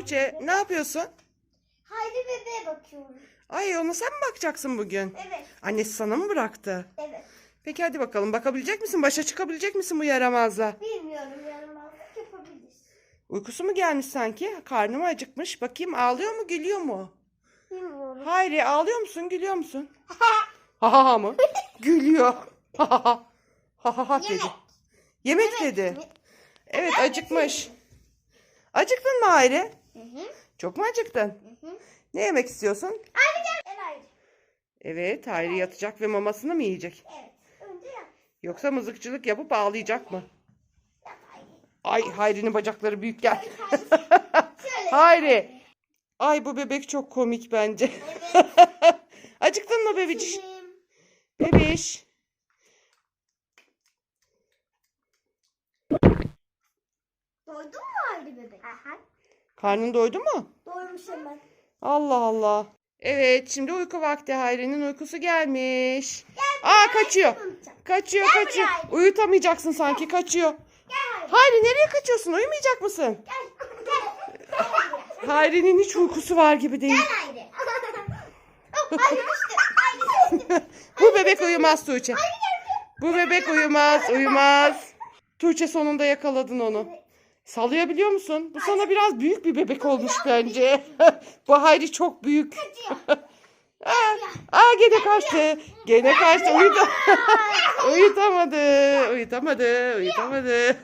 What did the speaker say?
Tuğçe ne yapıyorsun? Haydi bebeğe bakıyorum. Ay ona sen mi bakacaksın bugün? Evet. Annesi sana mı bıraktı? Evet. Peki hadi bakalım bakabilecek misin? Başa çıkabilecek misin bu yaramazla? Bilmiyorum yaramazlık yapabiliriz. Uykusu mu gelmiş sanki? Karnı mı acıkmış? Bakayım ağlıyor mu gülüyor mu? Bilmiyorum. Hayri ağlıyor musun gülüyor musun? Ha ha ha mı? Gülüyor. Ha ha ha. Ha ha ha dedi. Yemek. Yemek dedi. Evet acıkmış. Acıktın mı Hayri? Hı hı. Çok mu acıktın? Hı hı. Ne yemek istiyorsun? Haydi gel. El ayrı. Evet Hayri yatacak ve mamasını mı yiyecek? Evet. Önce. Yoksa mızıkçılık yapıp ağlayacak mı? Ay Hayri'nin bacakları büyük gel. Şöyle. Hayri. Ay bu bebek çok komik bence. Evet. Acıktın mı bebeciş? Bebiş. Doydun mu haydi bebek? Aha. Karnın doydu mu? Doymuş hemen. Allah Allah. Evet şimdi uyku vakti Hayri'nin uykusu gelmiş. Aa kaçıyor. Kaçıyor Gel kaçıyor. buraya Hayri. Uyutamayacaksın sanki kaçıyor. Gel haydi. Hayri nereye kaçıyorsun? Uyumayacak mısın? Gel. Gel. Gel buraya. Hayri'nin hiç uykusu var gibi değil. Gel düştü. Düştü. Bu bebek uyumaz Tuğçe. Bu bebek uyumaz uyumaz. Tuğçe sonunda yakaladın onu. Sallayabiliyor musun? Bu sana biraz büyük bir bebek olmuş bence. Bu Hayri çok büyük. Aa, aa gene kaçtı. Gene kaçtı. Uyuta uyutamadı. Uyutamadı. Uyutamadı.